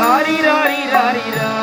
ராரி ராரி ராரி ரா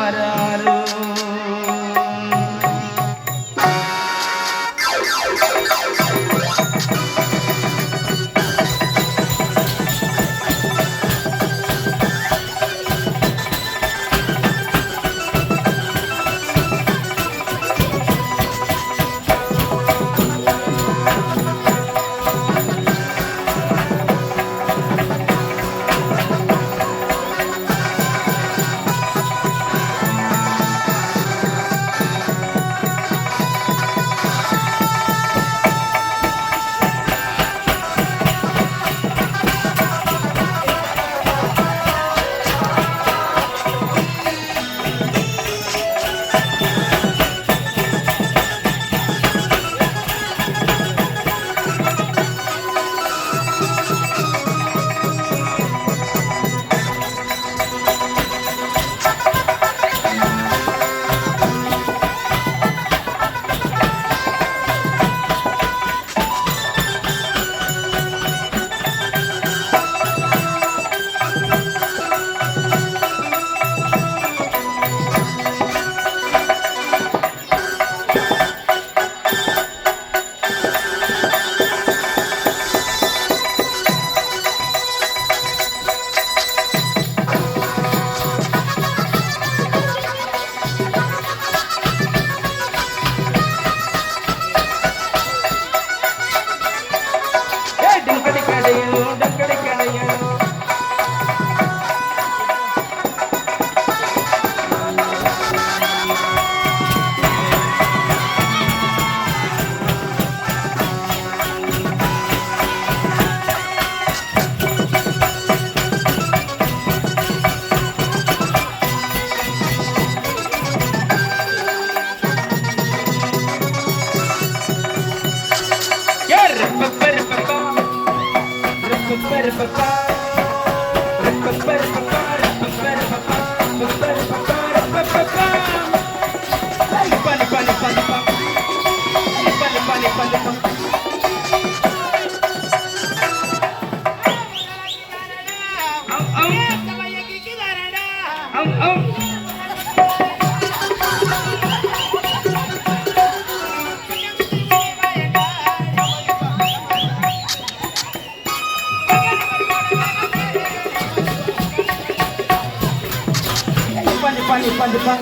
depan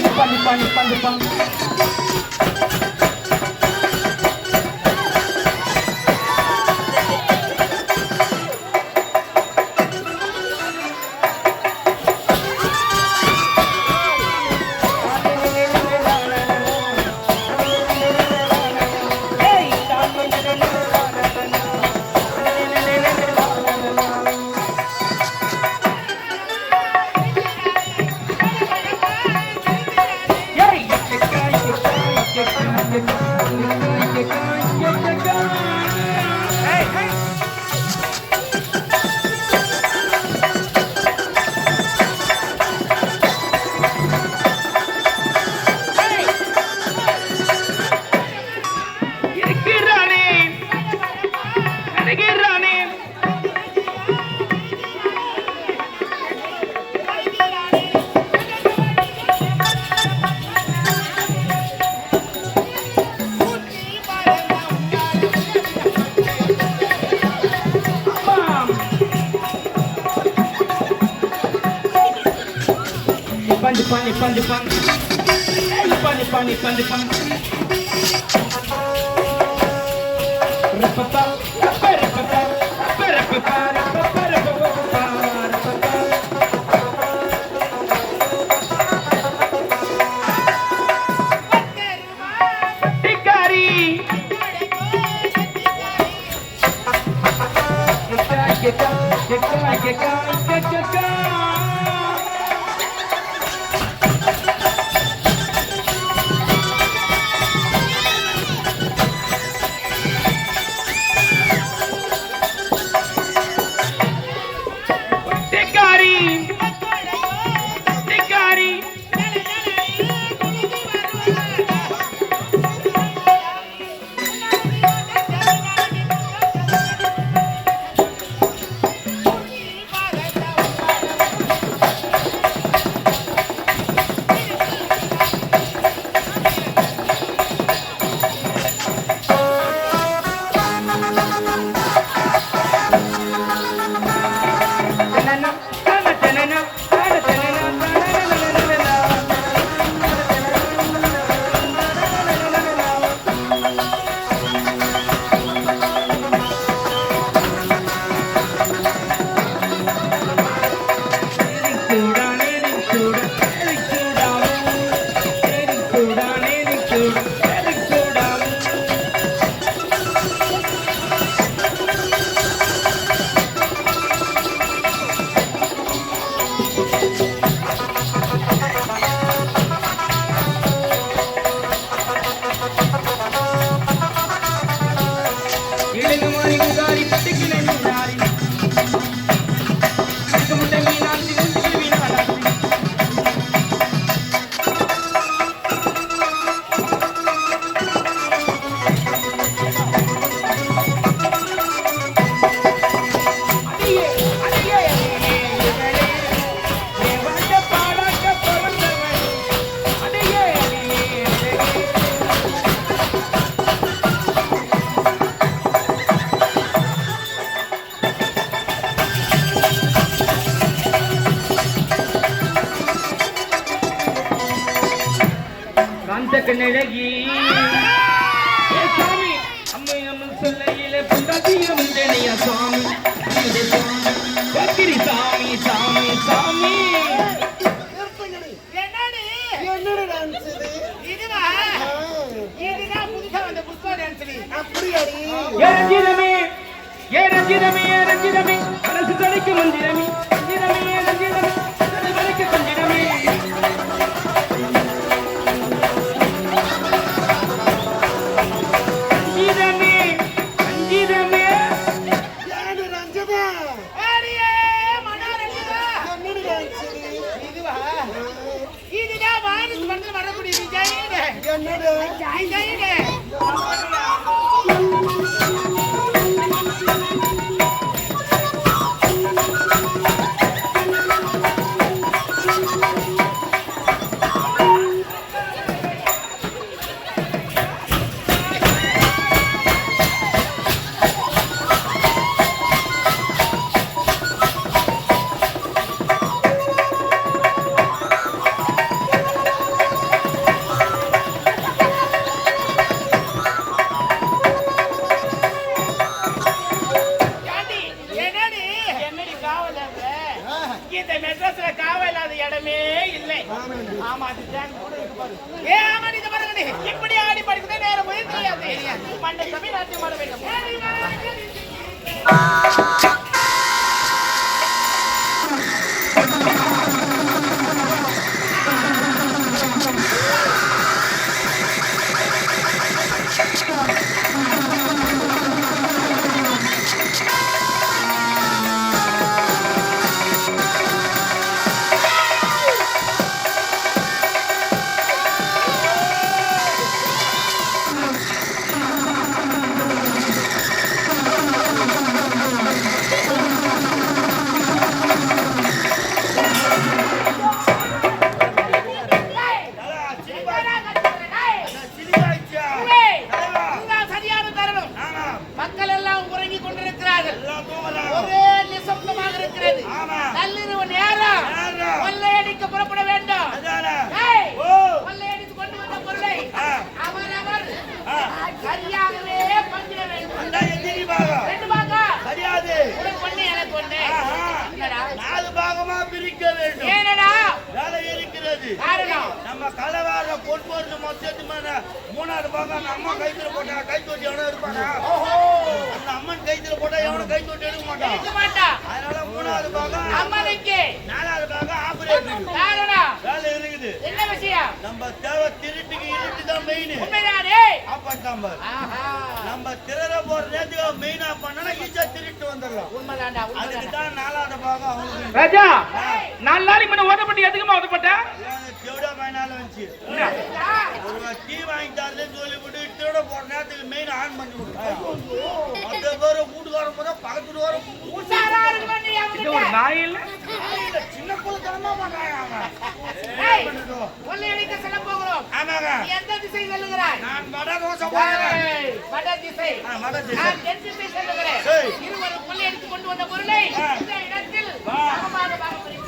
depan depan depan depan Get down, get down, get down. இந்த மெட்ராஸ்ல காவல் இல்லாத இடமே இல்லை. ஆமா அதுதான் கூட இருக்கு ஏ ஆமா நீ பாருங்க இப்படி ஆடி படிக்கவே நேரம் போய் தெரியாது. மண்டை சபை நாட்டியம் ஆட வேண்டும். மக்கள் எல்லாம் உறங்கிக் கொண்டிருக்கிறார்கள் ஒரே நிசப்தமாக இருக்கிறது நள்ளிரவு நேரம் கொள்ளையடிக்க புறப்பட வேண்டும் கொள்ளையடித்து கொண்டு வந்த பொருளை சரியாகவே பங்கிட வேண்டும் எனக்கு ஒண்ணு என்னடா? நாலு பாகமா பிரிக்க வேண்டும். ஏனடா? வேலை இருக்கிறது. நம்ம கலவார பொன்பொருள் மொத்தத்து மேல மூணாவது பாகம் அந்த அம்மா கைத்துல போட்டா கை தொட்டி எவனும் இருப்பானா? ஓஹோ. அந்த அம்மன் கைத்துல போட்டா எவனும் கை தொட்டி எடுக்க மாட்டான். அதனால மூணாவது பாகம் அம்மனுக்கு. நாலாவது பாகம் ஆபரேட் காரணம். வேலை இருக்குது. என்ன விஷயம்? நம்ம தேவை திருட்டுக்கு இருட்டு தான் மெயின். ஆஹா. நம்ம திரற போற நேரத்துக்கு மெயினா பண்ணனா ஈஸியா திருட்டு வந்துடலாம். அதுக்கு தான் நாலாவது பாகம் ராஜா. நாலு நாளைக்கு முன்ன ஓத பண்ணி எதுக்குமா ஓத போட்ட? திருட பயனால வந்துச்சு ஒரு டீ வாங்கி தரதுன்னு சொல்லி விட்டு திருட போற நேரத்துக்கு மெயின் ஆன் பண்ணி விட்டாங்க மத்த பேர் வீட்டுக்காரன் போதா பக்கத்துல வர உஷாரா இருக்கு நீ இது ஒரு நாய் இல்ல? சின்ன புள்ள தரமா பண்றாங்க அவங்க ஒல்ல எடுக்க சொல்ல போகிறோம். ஆமாங்க. எந்த திசை சொல்லுகிறாய்? நான் வட தோசை போகிறேன் வட திசை. வட திசை. நான் தென் திசை சொல்லுகிறேன். இருவரும் கொள்ளை எடுத்து கொண்டு வந்த பொருளை இந்த இடத்தில் பாகமாக பாகம் பிரித்து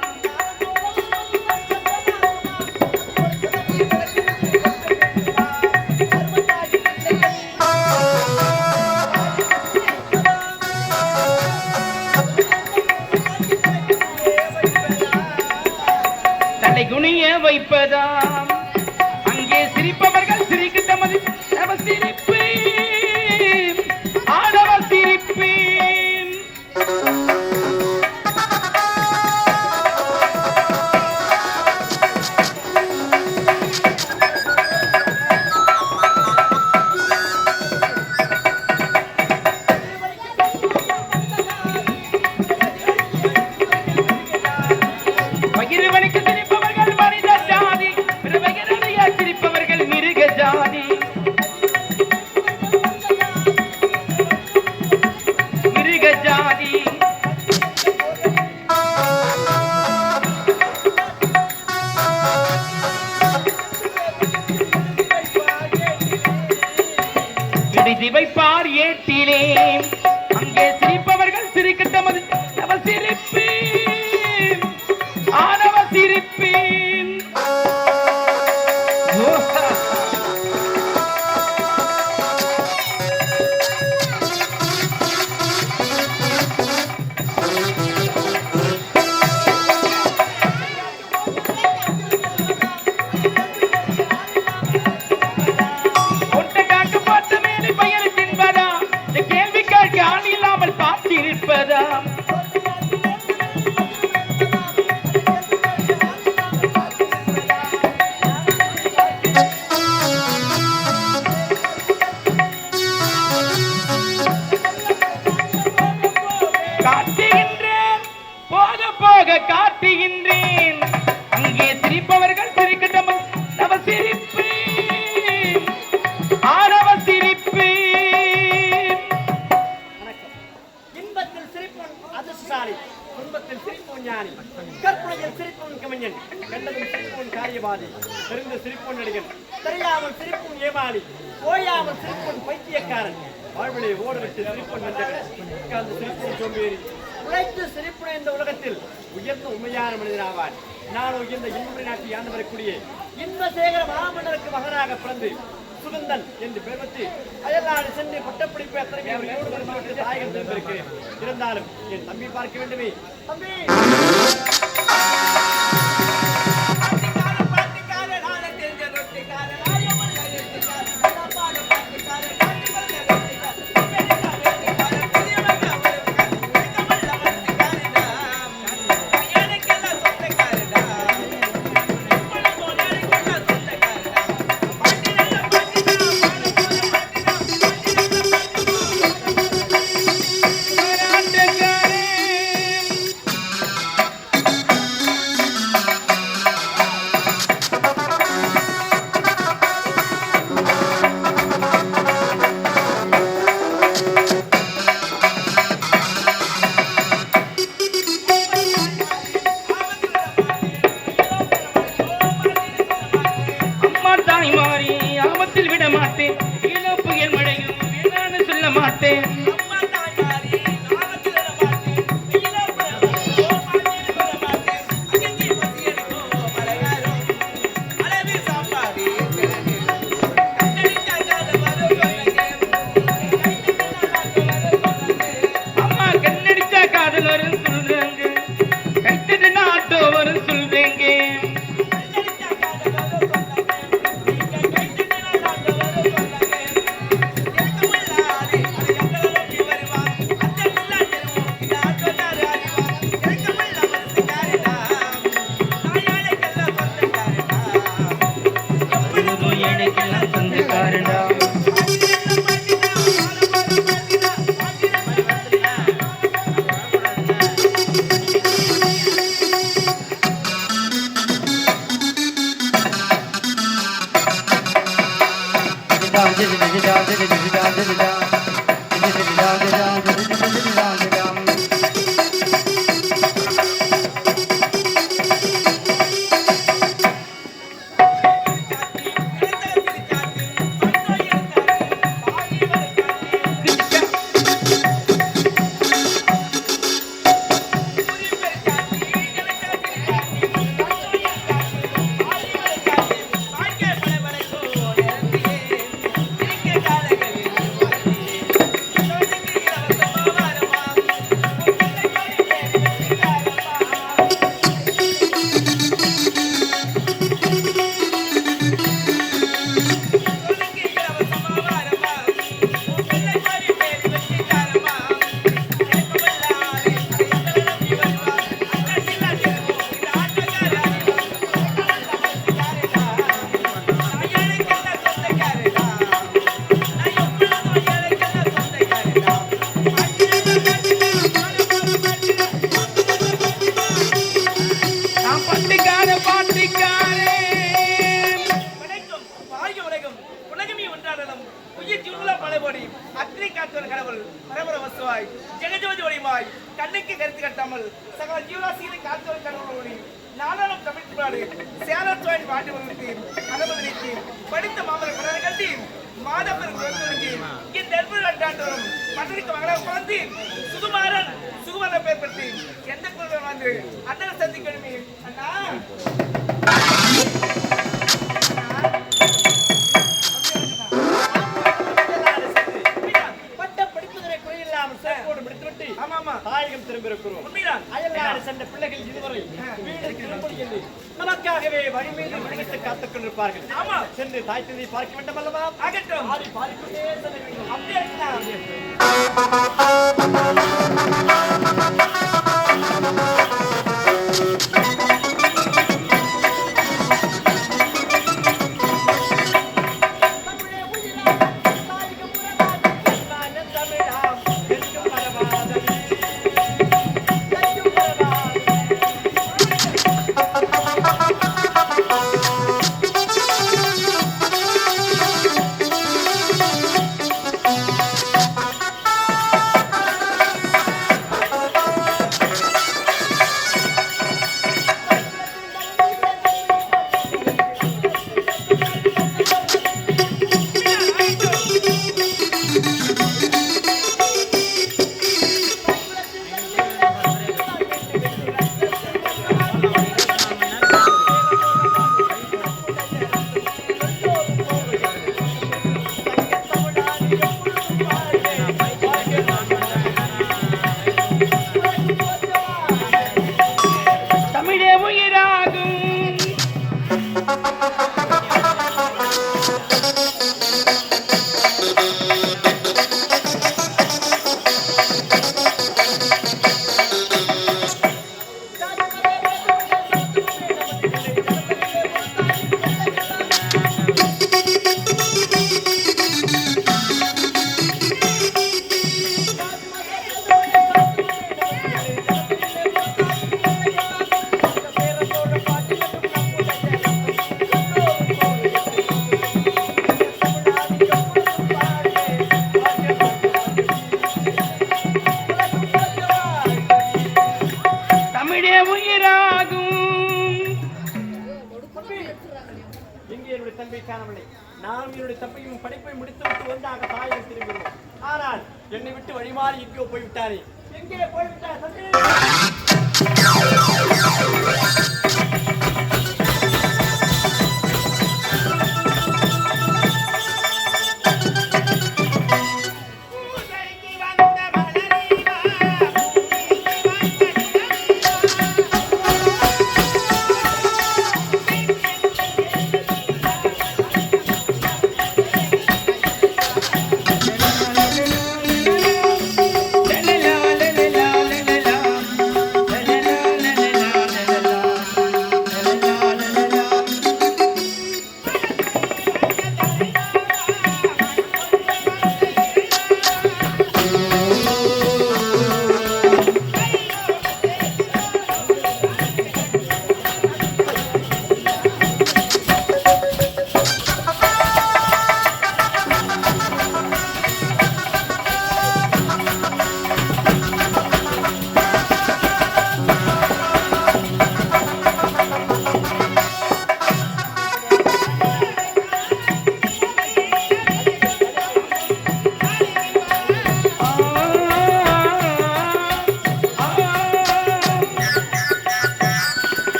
வைப்பதாம். அங்கே சிரிப்பவர்கள் சிரிக்க தமது சிரிப்பு என் தம்பி பார்க்க வேண்டுமே. தம்பி! சொத்தில் விட மாட்டேன் இழப்புகள் மழையும் வேணான்னு சொல்ல மாட்டேன். அண்ணனை சந்திக்கணுமே. அண்ணா. தாயகம் திரும்பியிருக்கிறோம் அயல்நாடு சென்ற பிள்ளைகள் இதுவரை வீடு நமக்காகவே வழிமீது விடுவித்து காத்துக் ஆமா. சென்று தாய் தந்தை பார்க்க வேண்டும் அல்லவா அகற்றும் அப்படியே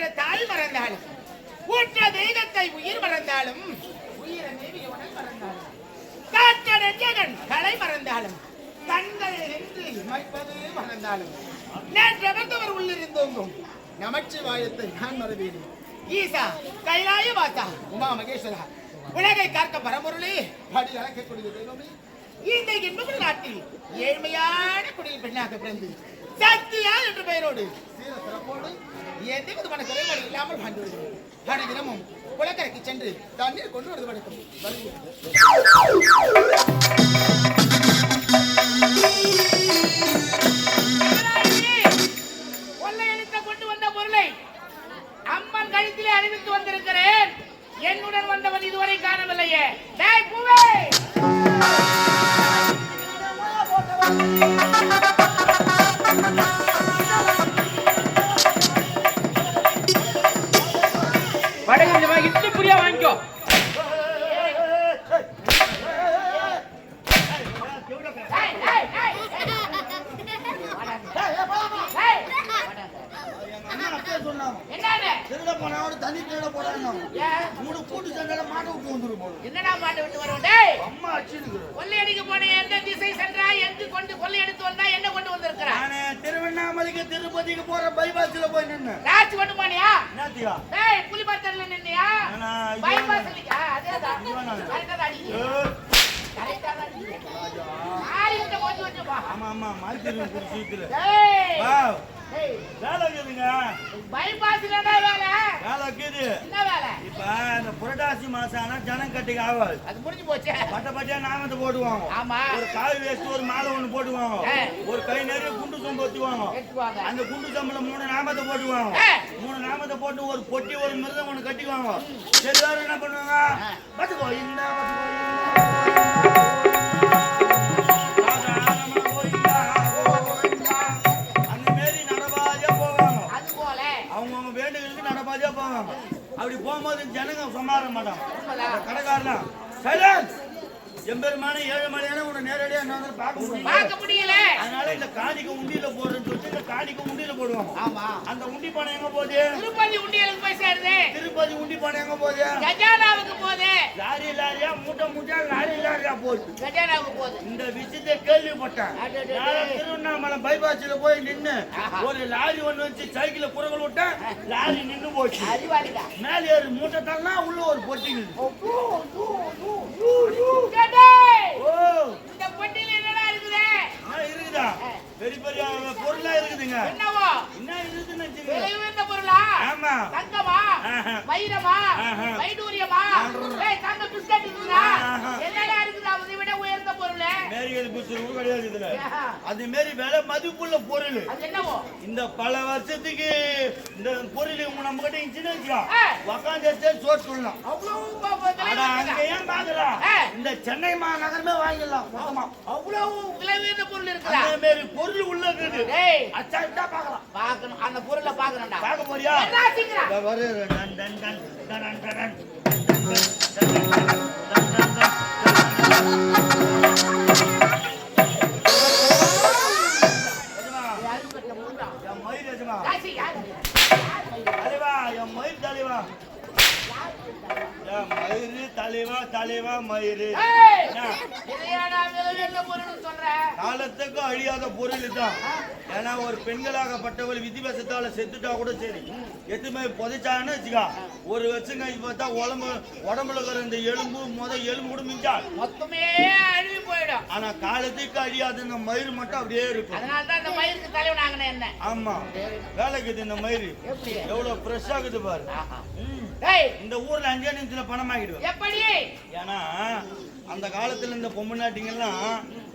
பிள்ளையை தாய் மறந்தாலும் ஊற்ற தெய்வத்தை உயிர் மறந்தாலும் உயிர மறந்தாலும் காற்ற நெஞ்சகன் மறந்தாலும் கண்கள் இமைப்பது மறந்தாலும் உள்ளிருந்தோங்கும் நமச்சிவாயத்தை நான் மறவேனே. ஈசா கைலாய வாசா உமா மகேஸ்வரா உலகை காக்க பரம்பொருளே படி அழைக்கக்கூடிய தெய்வமே. இந்த நாட்டில் ஏழ்மையான குடியில் பெண்ணாக பிறந்து சக்தியா என்று பெயரோடு சீர சிறப்போடு எந்த விதமான குறைபாடு இல்லாமல் வாழ்ந்து வருகிறோம் ஆன தினமும் குளக்கரைக்கு சென்று தண்ணீர் கொண்டு வருது வழக்கம். கொண்டு வந்த பொருளை அம்மன் கழுத்திலே அறிவித்து வந்திருக்கிறேன். என்னுடன் வந்தவன் இதுவரை காணவில்லையே. புரட்டாசி மாசம் ஆனா ஜனம் கட்டிக்கு ஆகாது அது முடிஞ்சு போச்சே. பட்ட பட்டியா நாமத்தை போடுவாங்க ஆமா. ஒரு காய் வேஸ்ட் ஒரு மாலை ஒண்ணு போடுவாங்க. ஒரு கை நிறைய குண்டு சொம்பு எடுத்துவாங்க அந்த குண்டு சம்பளம் மூணு நாமத்தை போட்டுவாங்க. ஆ. மூணு நாமத்தை போட்டு ஒரு பொட்டி ஒரு மிருதம் ஒண்ணு கட்டிக்குவாங்க. எல்லாரும் என்ன பண்ணுவாங்க? பாத்துக்கோ இந்த அவங்கவுங்க வேண்டுகளுக்கு நடபாதியா போவாங்க. அப்படி போகும்போது ஜனங்க மாட்டாங்க உண்மைதான். கடைக்காரனா சைலன்ஸ் எம்பெருமான ஏழு மலையான உன்னை நேரடியா நான் வந்து பார்க்க பார்க்க முடியல. அதனால இந்த காணிக்க உண்டியில போடுறேன்னு சொல்லிட்டு இந்த காணிக்க உண்டியில போடுவாங்க. ஆமா. அந்த உண்டி பணம் எங்க போகுது? திருப்பதி உண்டியலுக்கு போய் சேருது. திருப்பதி உண்டி பணம் எங்க போகுது? கஜானாவுக்கு போகுது. லாரி லாரியா மூட்டை மூட்டை லாரியா போகுது. இந்த விஷயத்தை கேள்விப்பட்டேன். திருவண்ணாமலை பைபாஸ்ல போய் நின்னு. ஒரு லாரி ஒண்ணு வச்சு சைக்கிள குரங்கள் விட்டேன். லாரி நின்னு போச்சு. மேலே ஏறி மூட்டை தள்ளனா உள்ள ஒரு பொட்டி இருக்குது. பெரிய பெரிய பொருளா இருக்குதுங்க. என்னவோ? என்ன இருக்குதுன்னு. விலை உயர்ந்த பொருளா? ஆமா. தங்கமா. வைரமா. வைடூரியமா? ஏய் தங்க பிஸ்கட் இருக்குதா. என்னடா இருக்குது? அதை விட உயர்ந்த பொருள். மேரிகள் புத்தகம் கிடையாது இதுல. அது மாரி விலை மதிப்புள்ள பொருள். அது என்னவோ? இந்த பல வருஷத்துக்கு இந்த பொருள் நம்ம கிட்ட இருந்துச்சுன்னு வச்சுக்கோ. உக்காந்து சோறு சொல்லலாம். அவ்வளவு? ஏன் பாக்கலாம். இந்த சென்னை மாநகரமே வாங்கிடலாம் அவ்வளவு விலை உயர்ந்த பொருள் இருக்குதா? அந்த மாரி பொருள் உள்ள இருக்குது டேய் அச்சாட்டா பாக்கலாம் பார்க்கணும் அந்த பொருளை பார்க்கணும்டா பார்க்க போறியா என்ன சீக்கிரம் இதோ வரு. டன், டன், டன், டன், டன், டன், டன். டன், மயிரு தலைவா தலைவா மயிறு? காலத்துக்கு அழியாத பொருள் தான் ஏன்னா ஒரு பெண்களாகப்பட்டவள் விதிவசத்தால செத்துட்டா கூட சரி. எதுவுமே புதைச்சான்னு வச்சுக்கா. ஒரு வருஷம் கழிச்சு பார்த்தா உடம்பு உடம்புல இருக்கிற இந்த எலும்பு முத எலும்பு கூட மிஞ்சா மொத்தமே அழுவி போயிடும். ஆனா காலத்துக்கு அழியாத இந்த மயிர் மட்டும் அப்படியே இருக்கும். அதனால தான் இந்த மயிருக்கு தலைவன் ஆகின என்ன? ஆமா. வேலைக்குது இந்த எப்படி? எவ்வளவு ஃப்ரெஷ் ஆகுது பாரு. இந்த ஊர்ல அஞ்சே நிமிஷத்துல பணம் ஆகிடுவேன் எப்படி? ஏன்னா அந்த காலத்துல இந்த பொம்மநாட்டிங்கெல்லாம்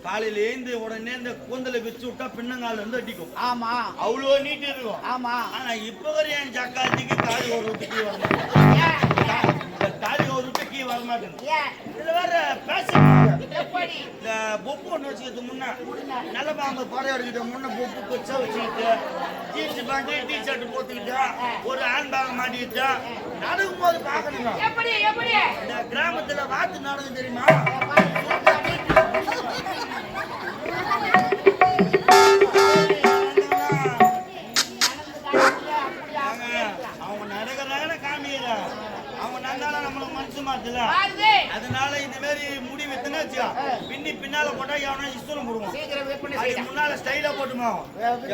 காலையில ஏந்து உடனே இந்த கூந்தலை வச்சு விட்டா பின்னங்கால இருந்து அடிக்கும். ஆமா. அவ்வளோ நீட்டு இருக்கும் ஆமா. ஆனா இப்ப வரை என் சக்காத்திக்கு தாலி ஒரு விட்டுக்கு வர இந்த பொப்பு ஒன்று வச்சுக்கிறது முன்ன நல்ல பாம்பு படம் எடுக்கிட்ட முன்ன பொப்பு கொச்சா வச்சுக்கிட்டு ஜீன்ஸ் பேண்ட் டி ஷர்ட் போட்டுக்கிட்டு ஒரு ஹேண்ட் பேக் மாட்டிக்கிட்டு நடக்கும் போது பார்க்கணுங்க எப்படி எப்படி? இந்த கிராமத்துல வாத்து நாடகம் தெரியுமா? அதனால இந்த மாதிரி முடி வித்துனா பின்னி பின்னால போட்டா எவனா சீக்கிரம் விற்பனை அது முன்னால ஸ்டைலா போட்டுமா.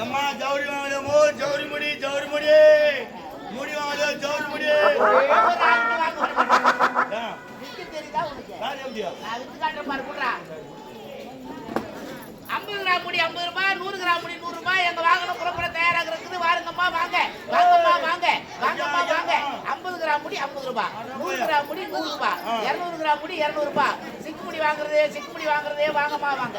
எம்மா ஜவுரி வாங்கலமோ? ஜவுரி முடி ஜவுரி முடி வாங்கலையோ ஜவுரி முடி ஆ, வித்து தெரியுதா உனக்கு யார் எப்படியா நான் வித்து காட்டுற மாதிரி குடுறா ஐம்பது கிராம் முடி ஐம்பது ரூபாய் நூறு கிராம் முடி நூறு ரூபாய் எங்க வாகனம் புறப்பட தயாராக இருக்குது வாருங்கம்மா வாங்க வாங்கம்மா வாங்க வாங்கம்மா வாங்க ஐம்பது கிராம் முடி ஐம்பது ரூபாய் நூறு கிராம் முடி நூறு ரூபாய் இருநூறு கிராம் முடி இருநூறு ரூபாய் சிக்கு முடி வாங்குறது சிக்கு முடி வாங்குறதே வாங்கம்மா வாங்க.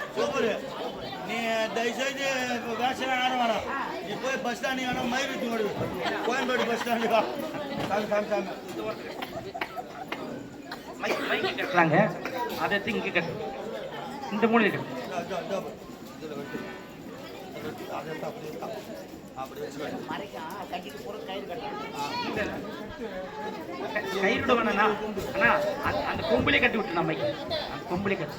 நீ தயவுசெய்து இப்போ வேஷம் யாரும் வேணாம் நீ போய் பஸ் ஸ்டாண்டு வேணாம் மயிலுத்தி ஓடு. கோயம்பேடு பஸ் ஸ்டாண்டு வா. காமி காமி காமி கட்டுறாங்க அதை இங்கே கட்டு. இந்த மூலையில் கட்டு. இதோ, அதை எடுத்து அப்படியே அப்படியே கட்டிட்டு கயிறு கட்டுறாங்க வேணா அண்ணா அந்த- அந்த கொம்புலே கட்டி விட்டு நம்ம அந்த கொம்புலே கட்டி